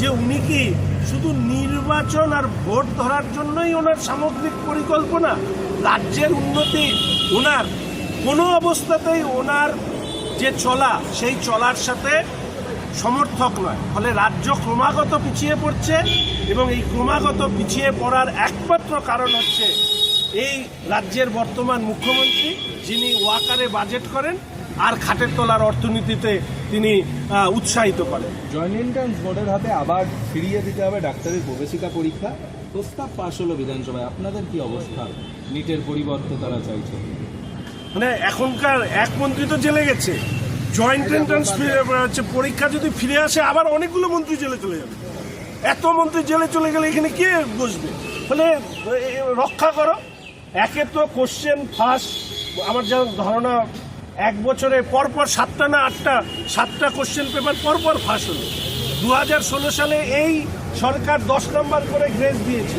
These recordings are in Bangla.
যে উনি কি শুধু নির্বাচন আর ভোট ধরার জন্যই ওনার সামগ্রিক পরিকল্পনা? রাজ্যের উন্নতি, ওনার কোনো অবস্থাতেই ওনার যে চলা, সেই চলার সাথে সমর্থক নয়। ফলে রাজ্য ক্রমাগত পিছিয়ে পড়ছে এবং এই ক্রমাগত পিছিয়ে পড়ার একমাত্র কারণ হচ্ছে এই রাজ্যের বর্তমান মুখ্যমন্ত্রী যিনি ওয়াকারে বাজেট করেন আর খাটের তলার অর্থনীতিতে তিনি উৎসাহিত করেন। জয়েন্ট এন্ট্রান্স বোর্ডের হাতে আবার ফিরিয়ে দিতে হবে ডাক্তারের প্রবেশিকা পরীক্ষা। প্রস্তাব পাশ হলো বিধানসভায়। আপনাদের কি অবস্থা? নিটের পরিবর্তে তারা চাইছে। মানে এখনকার এক মন্ত্রী তো জেলে গেছে। জয়েন্ট এন্ট্রান্স হচ্ছে পরীক্ষা যদি ফিরে আসে আবার অনেকগুলো মন্ত্রী জেলে চলে যাবে। এত মন্ত্রী জেলে চলে গেলে এখানে কে বসবে? ফলে রক্ষা করো। একে তো কোশ্চেন ফাঁস আমার যা ধারণা এক বছরে পরপর সাতটা না আটটা, সাতটা কোশ্চেন পেপার পরপর ফাঁস হলো। দু হাজার ষোলো সালে এই সরকার দশ নম্বর করে গ্রেস দিয়েছে।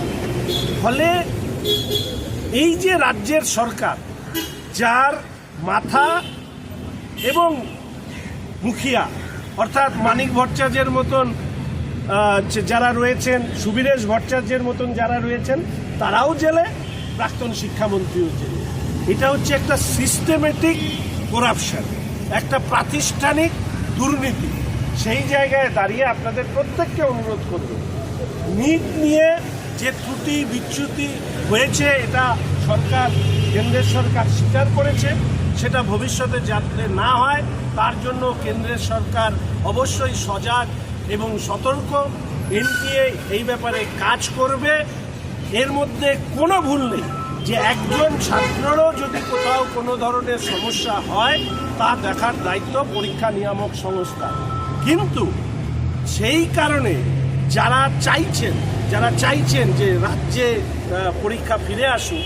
ফলে এই যে রাজ্যের সরকার, যার মাথা এবং মুখিয়া, অর্থাৎ মানিক ভট্টাচার্যের মতন যারা রয়েছেন, সুবীরেশ ভট্টাচার্যের মতন যারা রয়েছেন, তারাও জেলে, প্রাক্তন শিক্ষামন্ত্রীও জেলে। এটা হচ্ছে একটা সিস্টেমেটিক করাপশন একটা প্রাতিষ্ঠানিক দুর্নীতি। সেই জায়গায় দাঁড়িয়ে আপনাদের প্রত্যেককে অনুরোধ করব, নিট নিয়ে যে ত্রুটি বিচ্যুতি হয়েছে, এটা সরকার, কেন্দ্রের সরকার স্বীকার করেছে, সেটা ভবিষ্যতে যাতে না হয়, তার জন্য কেন্দ্রের সরকার অবশ্যই সজাগ এবং সতর্ক। এনটিএ এই ব্যাপারে কাজ করবে। এর মধ্যে কোনো ভুল নেই যে একজন ছাত্ররও যদি কোনো ধরনের সমস্যা হয়, তা দেখার দায়িত্ব পরীক্ষা নিয়ামক সংস্থা। কিন্তু সেই কারণে যারা চাইছেন যারা চাইছেন যে রাজ্যে পরীক্ষা ফিরে আসুক,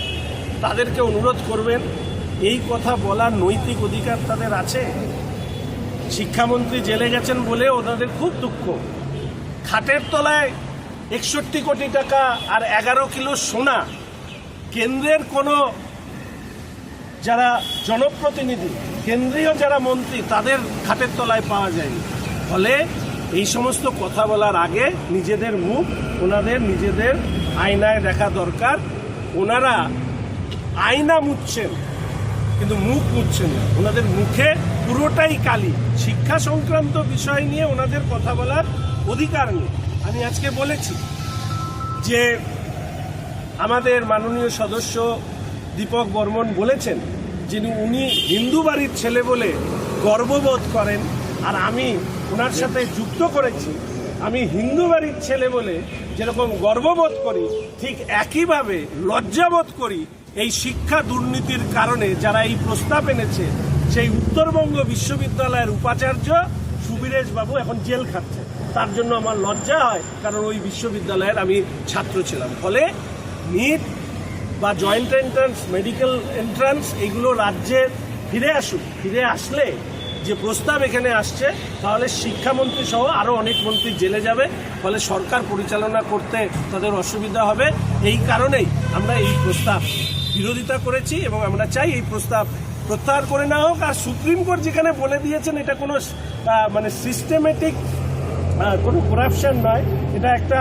তাদেরকে অনুরোধ করবেন, এই কথা বলার নৈতিক অধিকার তাদের আছে? শিক্ষামন্ত্রী জেলে গেছেন বলে ওনাদের খুব দুঃখ। খাটের তলায় একষট্টি কোটি টাকা আর এগারো কিলো সোনা, কেন্দ্রের কোনো যারা জনপ্রতিনিধি, কেন্দ্রীয় যারা মন্ত্রী, তাদের খাটের তলায় পাওয়া যায়নি। ফলে এই সমস্ত কথা বলার আগে নিজেদের মুখ, ওনাদের নিজেদের আয়নায় দেখা দরকার। ওনারা আয়না মুছছেন, কিন্তু মুখ মুছছেন না। ওনাদের মুখে পুরোটাই কালি। শিক্ষা সংক্রান্ত বিষয় নিয়ে ওনাদের কথা বলার অধিকার নেই। আমি আজকে বলেছি যে আমাদের মাননীয় সদস্য দীপক বর্মন বলেছেন যিনি উনি হিন্দু বাড়ির ছেলে বলে গর্ববোধ করেন, আর আমি ওনার সাথে যুক্ত করেছি, আমি হিন্দু বাড়ির ছেলে বলে যেরকম গর্ববোধ করি, ঠিক একইভাবে লজ্জাবোধ করি এই শিক্ষা দুর্নীতির কারণে যারা এই প্রস্তাব এনেছে, সেই উত্তরবঙ্গ বিশ্ববিদ্যালয়ের উপাচার্য সুবীরেশ বাবু এখন জেল খাচ্ছে। তার জন্য আমার লজ্জা হয়, কারণ ওই বিশ্ববিদ্যালয়ের আমি ছাত্র ছিলাম। ফলে নিট বা জয়েন্ট এন্ট্রান্স, মেডিকেল এন্ট্রান্স, এগুলো রাজ্যে ফিরে আসুক, ফিরে আসলে যে প্রস্তাব এখানে আসছে, তাহলে শিক্ষামন্ত্রী সহ আরও অনেক মন্ত্রী জেলে যাবে, ফলে সরকার পরিচালনা করতে তাদের অসুবিধা হবে। এই কারণেই আমরা এই প্রস্তাব বিরোধিতা করেছি এবং আমরা চাই এই প্রস্তাব প্রত্যাহার করে নেওয়া হোক। আর সুপ্রিম কোর্ট যেখানে বলে দিয়েছেন, এটা কোনো মানে সিস্টেমেটিক কোনো করাপশন নয় এটা একটা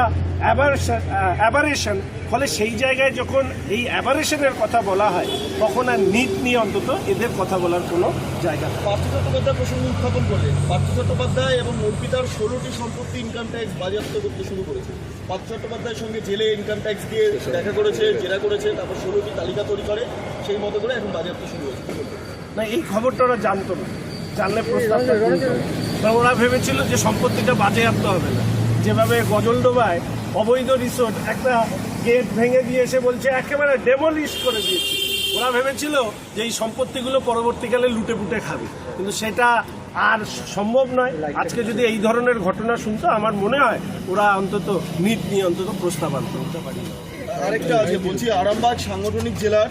অ্যাবারেশন ফলে সেই জায়গায় যখন এই অ্যাবারেশনের কথা বলা হয় তখন আর নিট নিয়ে অন্তত এদের কথা বলার কোনো জায়গা। পার্থ চট্টোপাধ্যায় প্রসঙ্গ উত্থাপন করলেন। পার্থ চট্টোপাধ্যায় এবং অর্পিতার ষোলোটি সম্পত্তি ইনকাম ট্যাক্স বাজেয়াপ্ত করতে শুরু করেছে। পার্থ চট্টোপাধ্যায়ের সঙ্গে জেলে ইনকাম ট্যাক্স দিয়ে দেখা করেছে জেরা করেছে তারপর ষোলোটি তালিকা তৈরি করে সেই মতো করে এখন বাজেয়াপ্ত শুরু হয়েছে। না এই খবরটা ওরা জানতো না। জানলে প্রস্তাবটা। তা ওরা ভেবেছিল যে সম্পত্তিটা বাজেয়াপ্ত হবে না। যেভাবে গজলডোবায় অবৈধ রিসোর্ট, একটা গেট ভেঙে দিয়ে এসে বলছে, একেবারে ডেমোলিশ করে দিয়েছে। ওরা ভেবেছিল যে এই সম্পত্তিগুলো পরবর্তীকালে লুটে পুটে খাবে। কিন্তু সেটা আর সম্ভব নয়। আজকে যদি এই ধরনের ঘটনা শুনতো, আমার মনে হয় ওরা অন্তত নিট নিয়ে অন্তত প্রস্তাব আনতে পারি আরেকটা আছে, বলছি আরামবাগ সাংগঠনিক জেলার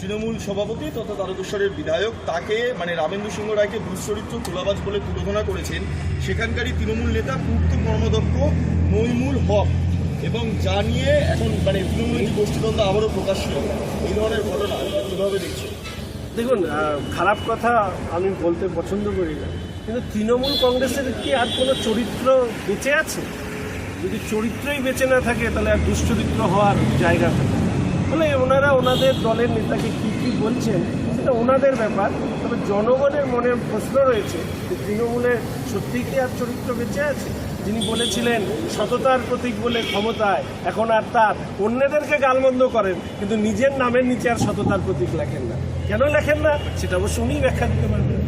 তৃণমূল সভাপতি তথা তারকেশ্বরের বিধায়ক তাকে মানে রামেন্দ্র সিংহ রায়কে দুশ্চরিত্র তুলাবাজ বলে তুলোধনা করেছেন। সেখানকারই তৃণমূল নেতা পূর্ত কর্মদক্ষ মইমুল হক এবং যা নিয়ে এখন মানে তৃণমূলের যে গোষ্ঠীদ্বন্দ্ব আবারও প্রকাশ এই ধরনের ঘটনা কীভাবে দেখছে দেখুন খারাপ কথা আমি বলতে পছন্দ করি না। কিন্তু তৃণমূল কংগ্রেসের কি আর কোনো চরিত্র বেঁচে আছে? যদি চরিত্রই বেঁচে না থাকে, তাহলে আর দুশ্চরিত্র হওয়ার জায়গা থাকে ফলে ওনারা ওনাদের দলের নেতাকে কি কি বলছেন সেটা ওনাদের ব্যাপার। তবে জনগণের মনে প্রশ্ন রয়েছে যে তৃণমূলের সত্যিই কি আর চরিত্র বেঁচে আছে? যিনি বলেছিলেন সততার প্রতীক বলে ক্ষমতায় এখন আর তার অন্যদেরকে গালমন্দ করেন কিন্তু নিজের নামের নিচে আর সততার প্রতীক লেখেন না। কেন লেখেন না? সেটা অবশ্য উনিই ব্যাখ্যা দিতে পারবেন।